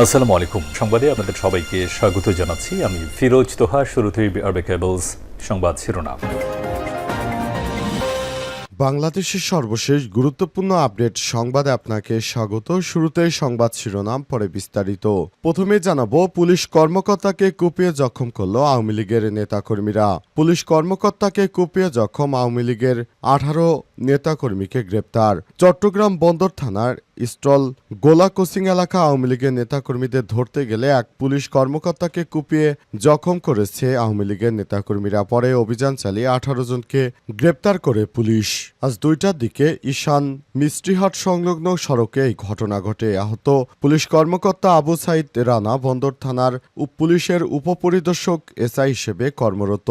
আসসালামু আলাইকুম। সংবাদে আপনাদের সবাইকে স্বাগত জানাচ্ছি। আমি ফিরোজ তোহা, শুরুতেই আরবে কেবলস সংবাদ শিরোনাম। বাংলাদেশের সর্বশেষ গুরুত্বপূর্ণ আপডেট সংবাদে আপনাকে স্বাগত। শুরুতেই সংবাদ শিরোনাম, পরে বিস্তারিত। প্রথমে জানাব, পুলিশ কর্মকর্তাকে কুপিয়ে জখম করল আওয়ামী লীগের নেতাকর্মীরা। পুলিশ কর্মকর্তাকে কুপিয়ে জখম আওয়ামী লীগের আঠারো নেতাকর্মীকে গ্রেপ্তার। চট্টগ্রাম বন্দর থানার স্টল গোলা কোচিং এলাকা আওয়ামী লীগের নেতাকর্মীদের ধরতে গেলে এক পুলিশ কর্মকর্তাকে কুপিয়ে জখম করেছে আওয়ামী লীগের নেতাকর্মীরা। পরে অভিযান চালিয়ে আঠারো জনকে গ্রেপ্তার করে পুলিশ। আজ দুইটার দিকে ঈশান মিস্ট্রিহাট সংলগ্ন সড়কে এই ঘটনা ঘটে। আহত পুলিশ কর্মকর্তা আবু সাইদ রানা বন্দর থানার পুলিশের উপপরিদর্শক এসআই হিসেবে কর্মরত।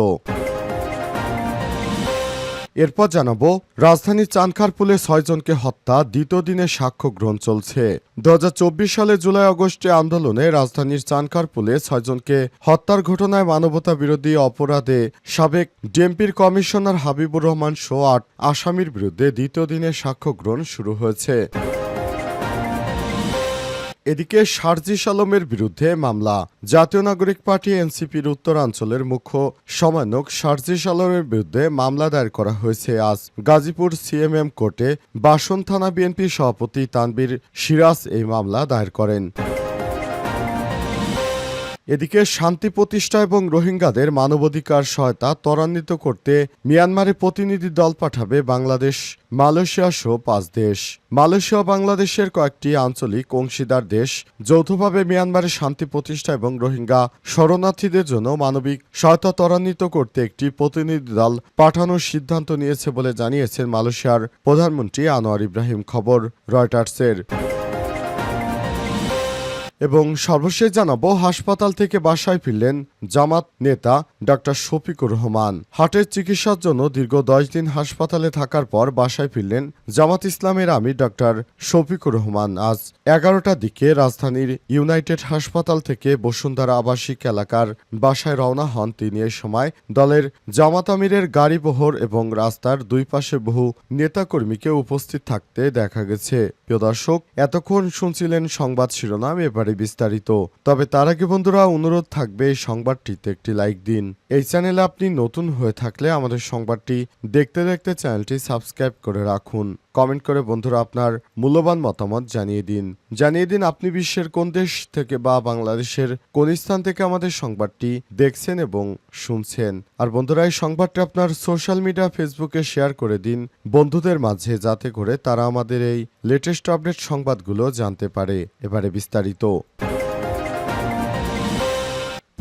এরপর জানাব, রাজধানীর চানখারপুলে ছয়জনকে হত্যা, দ্বিতীয় দিনে সাক্ষ্য গ্রহণ চলছে। দু হাজার চব্বিশ সালে জুলাই আগস্টে আন্দোলনে রাজধানীর চানখারপুলে ছয়জনকে হত্যার ঘটনায় মানবতা বিরোধী অপরাধে সাবেক ডিএমপির কমিশনার হাবিবুর রহমান সহ আট আসামির বিরুদ্ধে দ্বিতীয় দিনে সাক্ষ্য গ্রহণ শুরু হয়েছে। এদিকে শারজিস আলমের বিরুদ্ধে মামলা। জাতীয় নাগরিক পার্টি এনসিপির উত্তরাঞ্চলের মুখ্য সমন্বয়ক শারজিস আলমের বিরুদ্ধে মামলা দায়ের করা হয়েছে আজ। গাজীপুর সিএমএম কোর্টে বাসন থানা বিএনপি সভাপতি তানবীর সিরাজ এই মামলা দায়ের করেন। এদিকে শান্তি প্রতিষ্ঠা এবং রোহিঙ্গাদের মানবাধিকার সহায়তা ত্বরান্বিত করতে মিয়ানমারে প্রতিনিধি দল পাঠাবে বাংলাদেশ, মালয়েশিয়া সহ পাঁচ দেশ। মালয়েশিয়া বাংলাদেশের কয়েকটি আঞ্চলিক অংশীদার দেশ যৌথভাবে মিয়ানমারে শান্তি প্রতিষ্ঠা এবং রোহিঙ্গা শরণার্থীদের জন্য মানবিক সহায়তা ত্বরান্বিত করতে একটি প্রতিনিধি দল পাঠানোর সিদ্ধান্ত নিয়েছে বলে জানিয়েছেন মালয়েশিয়ার প্রধানমন্ত্রী আনোয়ার ইব্রাহিম খবর রয়টার্সের। এবং সর্বশেষ জানাব হাসপাতাল থেকে বাসায় ফিরলেন জামাত নেতা ডক্টর শফিকুর রহমান। হার্টের চিকিৎসার জন্য দীর্ঘ দশ দিন হাসপাতালে থাকার পর বাসায় ফিরলেন জামাত ইসলামের আমি ডক্টর শফিকুর রহমান। আজ এগারোটার দিকে রাজধানীর ইউনাইটেড হাসপাতাল থেকে বসুন্ধরা আবাসিক এলাকার বাসায় রওনা হন তিনি। এই সময় দলের জামাত আমিরের গাড়ি বহর এবং রাস্তার দুই পাশে বহু নেতাকর্মীকে উপস্থিত থাকতে দেখা গেছে। প্রিয় দর্শক, এতক্ষণ শুনছিলেন সংবাদ শিরোনাম, এবারে বিস্তারিত। তবে তার আগে বন্ধুরা, অনুরোধ থাকবে এই সংবাদটিতে একটি লাইক দিন। এই চ্যানেলে আপনি নতুন হয়ে থাকলে আমাদের সংবাদটি দেখতে দেখতে চ্যানেলটি সাবস্ক্রাইব করে রাখুন। কমেন্ট করে বন্ধুরা আপনার মূল্যবান মতামত জানিয়ে দিন। জানিয়ে দিন আপনি বিশ্বের কোন দেশ থেকে বা বাংলাদেশের কোন স্থান থেকে আমাদের সংবাদটি দেখছেন এবং শুনছেন। আর বন্ধুরা, এই সংবাদটি আপনার সোশ্যাল মিডিয়া, ফেসবুকে শেয়ার করে দিন। বন্ধুদের মাঝে যাতে করে তারা আমাদের এই লেটেস্ট আপডেট সংবাদগুলো জানতে পারে। এবারে বিস্তারিত।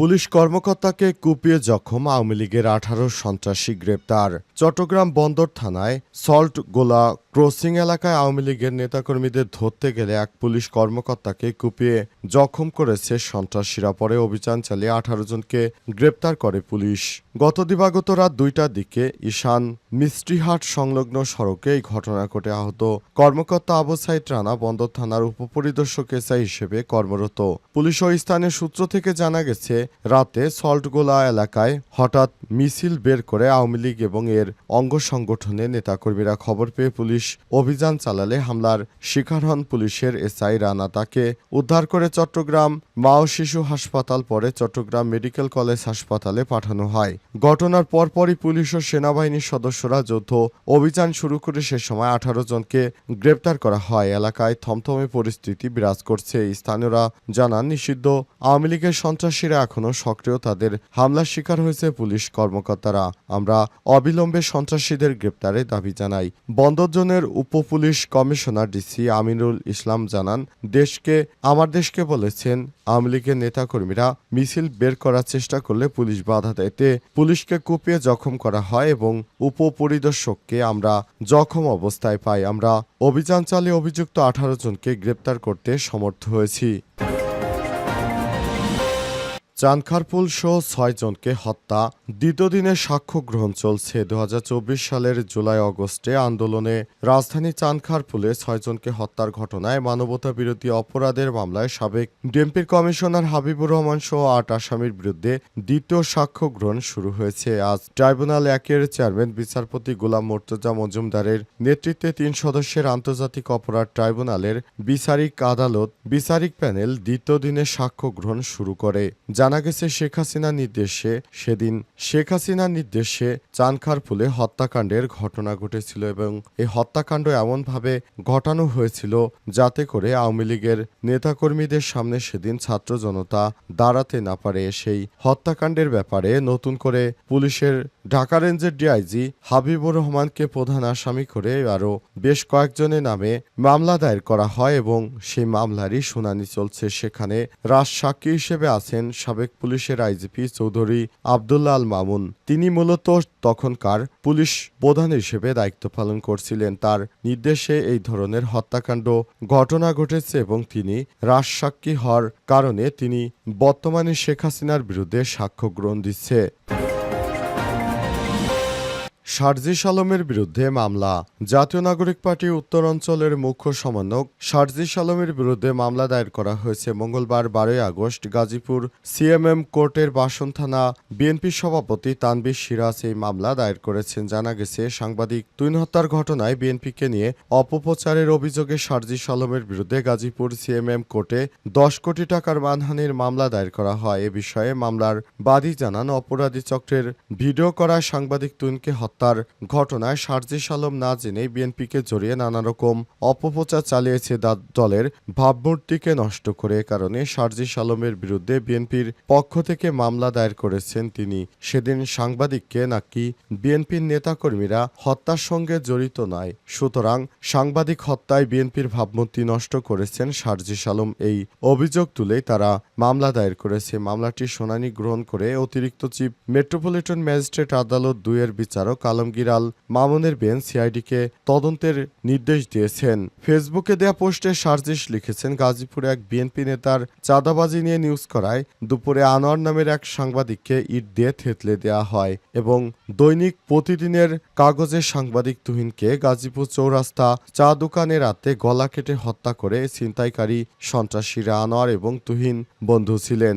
পুলিশ কর্মকর্তাকে কুপিয়ে জখম আওয়ামী লীগের আঠারো সন্ত্রাসী গ্রেপ্তার। চট্টগ্রাম বন্দর থানায় সল্ট গোলা ক্রসিং এলাকায় আওয়ামী লীগের নেতাকর্মীদের ধরতে গেলে এক পুলিশ কর্মকর্তাকে কুপিয়ে জখম করেছে সন্ত্রাসীরা। পরে অভিযান চালিয়ে আঠারো জনকে গ্রেপ্তার করে পুলিশ। গত দিবাগত রাত দুইটার দিকে ঈশান মিস্ট্রিহাট সংলগ্ন সড়কে এই ঘটনা ঘটে আহত। কর্মকর্তা আবু সাইদ রানা বন্দর থানার উপপরিদর্শক এসআই হিসেবে কর্মরত। পুলিশ ও স্থানীয় সূত্র থেকে জানা গেছে রাতে সল্টগোলা এলাকায় হঠাৎ মিছিল বের করে আওয়ামী লীগ এবং এর অঙ্গ সংগঠনের নেতাকর্মীরা খবর পেয়ে পুলিশ অভিযান চালালে হামলার শিকার হন পুলিশের এসআই রানা। তাকে উদ্ধার করে চট্টগ্রাম মা ও শিশু হাসপাতাল পরে চট্টগ্রাম মেডিকেল কলেজ হাসপাতালে পাঠানো হয়। ঘটনার পরপরই পুলিশ ও সেনাবাহিনীর সদস্যরা যৌথ অভিযান শুরু করে সে সময় আঠারো জনকে গ্রেপ্তার করা হয়। এলাকায় থমথমে পরিস্থিতি বিরাজ করছে। স্থানীয়রা জানান, নিষিদ্ধ আওয়ামী লীগের সন্ত্রাসীরা এখনও সক্রিয় তাদের হামলার শিকার হয়েছে পুলিশ কর্মকর্তারা। আমরা অবিলম্বে সন্ত্রাসীদের গ্রেপ্তারে দাবি জানাই। বন্দর জোনের উপ police commissioner DC Aminul Islam জানান, দেশকে, আমার দেশকে বলেছেন, আওয়ামী লীগের নেতাকর্মীরা মিছিল বের করার চেষ্টা করলে পুলিশ বাধা দেয়। পুলিশকে কুপিয়ে জখম করা হয় এবং উপপরিদর্শককে আমরা জখম অবস্থায় পাই। আমরা অভিযান চালিয়ে অভিযুক্ত আঠারো জনকে গ্রেপ্তার করতে সমর্থ হয়েছি। চানখারপুল সহ ছয়জনকে হত্যা। দ্বিতীয় দিনে সাক্ষ্য গ্রহণ চলছে দু হাজার চব্বিশ সালের জুলাই, অগস্টে আন্দোলনে। রাজধানী চানখারপুলে ছয়জনকে হত্যার ঘটনায় মানবতা বিরোধী অপরাধের মামলায় সাবেক ডিএমপির কমিশনার হাবিবুর রহমান সহ আট আসামির বিরুদ্ধে দ্বিতীয় সাক্ষ্য গ্রহণ শুরু হয়েছে। আজ ট্রাইব্যুনাল একের চেয়ারম্যান, বিচারপতি গোলাম মোর্তজা মজুমদারের নেতৃত্বে তিন সদস্যের আন্তর্জাতিক অপরাধ ট্রাইব্যুনালের বিচারিক আদালত, বিচারিক প্যানেল দ্বিতীয় দিনে সাক্ষ্য গ্রহণ শুরু করে। জানা গেছে শেখ হাসিনার নির্দেশে সেদিন শেখ হাসিনার নির্দেশে চানখারপুলে হত্যাকাণ্ডের ঘটনা ঘটেছিল এবং এই হত্যাকাণ্ড এমনভাবে ঘটানো হয়েছিল যাতে করে আওয়ামী লীগের নেতাকর্মীদের সামনে সেদিন ছাত্র জনতা দাঁড়াতে না পারে সেই হত্যাকাণ্ডের ব্যাপারে নতুন করে পুলিশের ঢাকা রেঞ্জের ডিআইজি হাবিবুর রহমানকে প্রধান আসামি করে আরও বেশ কয়েকজনের নামে মামলা দায়ের করা হয় এবং সেই মামলারই শুনানি চলছে। সেখানে রাজসাক্ষী হিসেবে আছেন সাবেক পুলিশের আইজিপি চৌধুরী আবদুল্লাহ আল মামুন। তিনি মূলত তখনকার পুলিশ প্রধান হিসেবে দায়িত্ব পালন করছিলেন। তার নির্দেশে এই ধরনের হত্যাকাণ্ড ঘটনা ঘটেছে এবং তিনি রাজসাক্ষী হওয়ার কারণে তিনি বর্তমানে শেখ হাসিনার বিরুদ্ধে সাক্ষ্য গ্রহণ দিচ্ছে। শারজিস আলমের বিরুদ্ধে মামলা। জাতীয় নাগরিক পার্টি উত্তর অঞ্চলের মুখ্য সমন্বয়ক শারজিস আলমের বিরুদ্ধে মামলা দায়ের করা হয়েছে মঙ্গলবার বারোই আগস্ট গাজীপুর সিএমএম কোর্টের বাসন থানা। বিএনপি সভাপতি তানবির সিরাজ এই মামলা দায়ের করেছেন। জানা গেছে, সাংবাদিক তুইন হত্যার ঘটনায় বিএনপিকে নিয়ে অপপ্রচারের অভিযোগে শারজিস আলমের বিরুদ্ধে গাজীপুর সিএমএম কোর্টে দশ কোটি টাকার মানহানির মামলা দায়ের করা হয়। এ বিষয়ে মামলার বাদী জানান অপরাধী চক্রের। ভিডিও করা সাংবাদিক তুইনকে হত্যার ঘটনায় শারজিস আলম না জেনে বিএনপিকে জড়িয়ে নানা রকম অপপ্রচার চালিয়েছে দলের ভাবমূর্তিকে নষ্ট করে কারণে শারজিস আলমের বিরুদ্ধে বিএনপির পক্ষ থেকে মামলা দায়ের করেছেন তিনি। সেদিন সাংবাদিককে নাকি বিএনপির নেতাকর্মীরা হত্যার সঙ্গে জড়িত নয়, সুতরাং সাংবাদিক হত্যায় বিএনপির ভাবমূর্তি নষ্ট করেছেন শারজিস আলম এই অভিযোগ তুলে তারা মামলা দায়ের করেছে। মামলাটির শুনানি গ্রহণ করে অতিরিক্ত চিফ মেট্রোপলিটন ম্যাজিস্ট্রেট আদালত দুইয়ের বিচারক আলমগীর আল মামুনের বেঞ্চ সিআইডিকে তদন্তের নির্দেশ দিয়েছেন। ফেসবুকে দেয়া পোস্টে সার্জিস লিখেছেন, গাজীপুরে এক বিএনপি নেতার চাঁদাবাজি নিয়ে নিউজ করায় দুপুরে আনোয়ার নামের এক সাংবাদিককে ইট দিয়ে থেতলে দেওয়া হয় এবং দৈনিক প্রতিদিনের কাগজের সাংবাদিক তুহিনকে গাজীপুর চৌরাস্তা চা দোকানে রাতে গলা কেটে হত্যা করে ছিনতাইকারী সন্ত্রাসীরা আনোয়ার এবং তুহিন বন্ধু ছিলেন।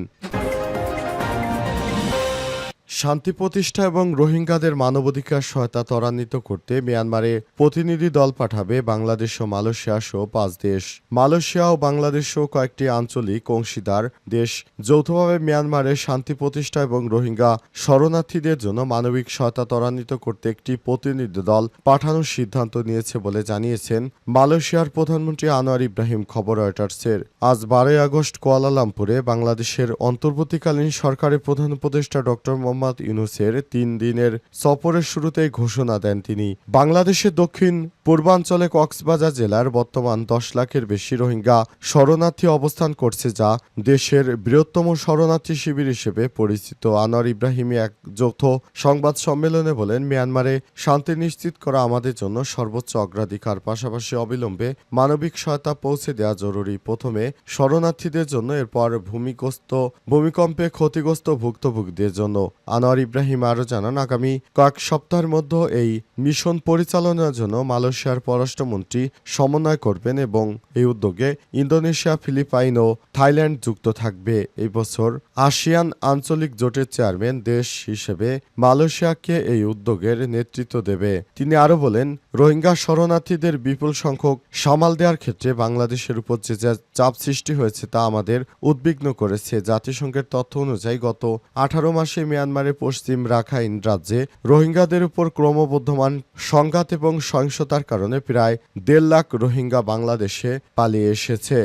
শান্তি প্রতিষ্ঠা এবং রোহিঙ্গাদের মানবাধিকার সহায়তা ত্বরান্বিত করতে মিয়ানমারে প্রতিনিধি দল পাঠাবে বাংলাদেশ ও মালয়েশিয়া সহ পাঁচ দেশ। মালয়েশিয়া ও বাংলাদেশ সহ কয়েকটি আঞ্চলিক অংশীদার দেশ যৌথভাবে মিয়ানমারে শান্তি প্রতিষ্ঠা এবং রোহিঙ্গা শরণার্থীদের জন্য মানবিক সহায়তা ত্বরান্বিত করতে একটি প্রতিনিধি দল পাঠানোর সিদ্ধান্ত নিয়েছে বলে জানিয়েছেন মালয়েশিয়ার প্রধানমন্ত্রী আনোয়ার ইব্রাহিম খবর রয়টার্সের। আজ বারোই আগস্ট কুয়ালালামপুরে বাংলাদেশের অন্তর্বর্তীকালীন সরকারের প্রধান উপদেষ্টা ডক্টর মোহাম্মদ ইউনুসের তিন দিনের সফরের শুরুতেই ঘোষণা দেন তিনি। বাংলাদেশের দক্ষিণ, পূর্বাঞ্চলে কক্সবাজার জেলার বর্তমান দশ লাখের বেশি রোহিঙ্গা শরণার্থী অবস্থান করছে যা দেশের বৃহত্তম শরণার্থী শিবির হিসেবে পরিচিত। আনোয়ার ইব্রাহিমী এক যৌথ সংবাদ সম্মেলনে বলেন, মিয়ানমারে শান্তি নিশ্চিত করা আমাদের জন্য সর্বোচ্চ অগ্রাধিকার। পাশাপাশি অবিলম্বে মানবিক সহায়তা পৌঁছে দেওয়া জরুরি। প্রথমে শরণার্থীদের জন্য, এরপর ভূমিগ্রস্ত, ভূমিকম্পে ক্ষতিগ্রস্ত ভুক্তভোগীদের জন্য। আনোয়ার ইব্রাহিম আরও জানান, আগামী কয়েক সপ্তাহের মধ্যে এই মিশন পরিচালনার জন্য মালয়েশিয়ার পররাষ্ট্রমন্ত্রী সমন্বয় করবেন এবং এই উদ্যোগে ইন্দোনেশিয়া, ফিলিপাইন ও থাইল্যান্ড যুক্ত থাকবে। এই বছর আসিয়ান আঞ্চলিক জোটের চেয়ারম্যান দেশ হিসেবে মালয়েশিয়াকে এই উদ্যোগের নেতৃত্ব দেবে। তিনি আরও বলেন, রোহিঙ্গা শরণার্থীদের বিপুল সংখ্যক সামাল দেওয়ার ক্ষেত্রে বাংলাদেশের উপর যে যা চাপ সৃষ্টি হয়েছে তা আমাদের উদ্বিগ্ন করেছে। জাতিসংঘের তথ্য অনুযায়ী গত আঠারো মাসে মিয়ানমারের পশ্চিম রাখাইন রাজ্যে রোহিঙ্গাদের উপর ক্রমবর্ধমান সংঘাত এবং সহিংসতার কারণে প্রায় দেড় লাখ রোহিঙ্গা বাংলাদেশে পালিয়ে এসেছে।